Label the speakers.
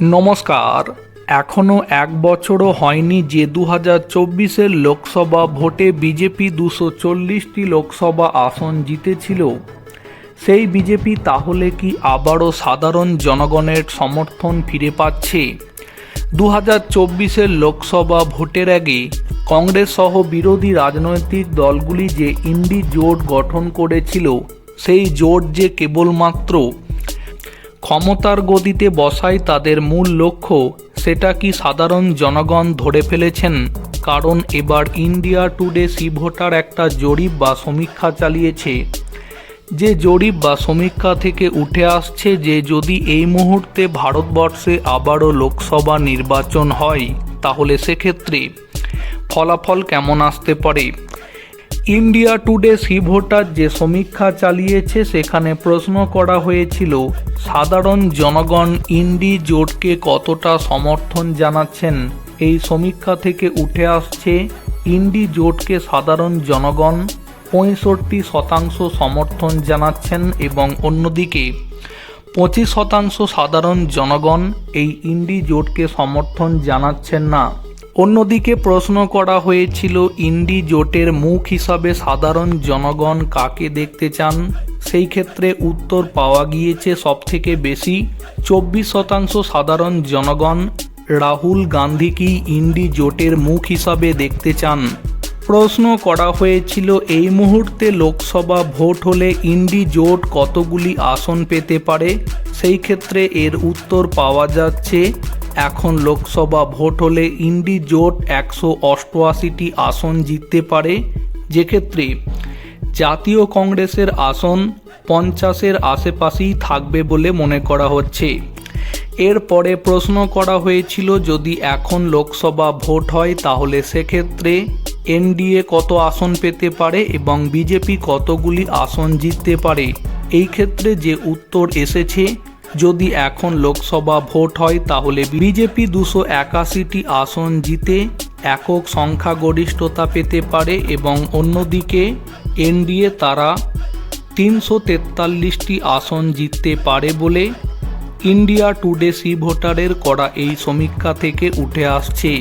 Speaker 1: নমস্কার। এখনও এক বছরও হয়নি যে দু হাজার চব্বিশের লোকসভা ভোটে বিজেপি দুশো চল্লিশটি লোকসভা আসন জিতেছিল। সেই বিজেপি তাহলে কি আবারও সাধারণ জনগণের সমর্থন ফিরে পাচ্ছে? দু হাজার চব্বিশের লোকসভা ভোটের আগে কংগ্রেস সহ বিরোধী রাজনৈতিক দলগুলি যে ইন্ডি জোট গঠন করেছিল, সেই জোট যে কেবলমাত্র ক্ষমতার গদিতে বসাই তাদের মূল লক্ষ্য, সেটা কি সাধারণ জনগণ ধরে ফেলেছেন? কারণ এবার ইন্ডিয়া টুডে সি ভোটার একটা জরিপ বা সমীক্ষা চালিয়েছে। যে জরিপ বা সমীক্ষা থেকে উঠে আসছে যে যদি এই মুহূর্তে ভারতবর্ষে আবারও লোকসভা নির্বাচন হয়, তাহলে সেক্ষেত্রে ফলাফল কেমন আসতে পারে? ইন্ডিয়া টুডে সি ভোটার যে সমীক্ষা চালিয়েছে, সেখানে প্রশ্ন করা হয়েছিল, সাধারণ জনগণ ইন্ডি জোটকে কতটা সমর্থন জানাচ্ছেন? এই সমীক্ষা থেকে উঠে আসছে, ইন্ডি জোটকে সাধারণ জনগণ পঁয়ষট্টি শতাংশ সমর্থন জানাচ্ছেন এবং অন্যদিকে পঁচিশ শতাংশ সাধারণ জনগণ এই ইন্ডি জোটকে সমর্থন জানাচ্ছেন না। অন্যদিকে প্রশ্ন করা হয়েছিল, ইন্ডি জোটের মুখ হিসাবে সাধারণ জনগণ কাকে দেখতে চান? সেই ক্ষেত্রে উত্তর পাওয়া গিয়েছে, সবথেকে বেশি চব্বিশ শতাংশ সাধারণ জনগণ রাহুল গান্ধীকেই ইন্ডি জোটের মুখ হিসাবে দেখতে চান। প্রশ্ন করা হয়েছিল, এই মুহূর্তে লোকসভা ভোট হলে ইন্ডি জোট কতগুলি আসন পেতে পারে? সেই ক্ষেত্রে এর উত্তর পাওয়া যাচ্ছে এখন লোকসভা ভোট হলে ইন্ডি জোট একশো অষ্টআশিটি আসন জিততে পারে, যেক্ষেত্রে জাতীয় কংগ্রেসের আসন পঞ্চাশের আশেপাশেই থাকবে বলে মনে করা হচ্ছে। এরপরে প্রশ্ন করা হয়েছিল, যদি এখন লোকসভা ভোট হয়, তাহলে সেক্ষেত্রে এনডিএ কত আসন পেতে পারে এবং বিজেপি কতগুলি আসন জিততে পারে? এই ক্ষেত্রে যে উত্তর এসেছে যদি এখন লোকসভা ভোট হয়, তাহলে বিজেপি দুশো একাশিটি আসন জিতে একক সংখ্যাগরিষ্ঠতা পেতে পারে এবং অন্যদিকে এনডিএ তারা তিনশো তেতাল্লিশটি আসন জিততে পারে বলে ইন্ডিয়া টুডে সি ভোটারের করা এই সমীক্ষা থেকে উঠে আসছে।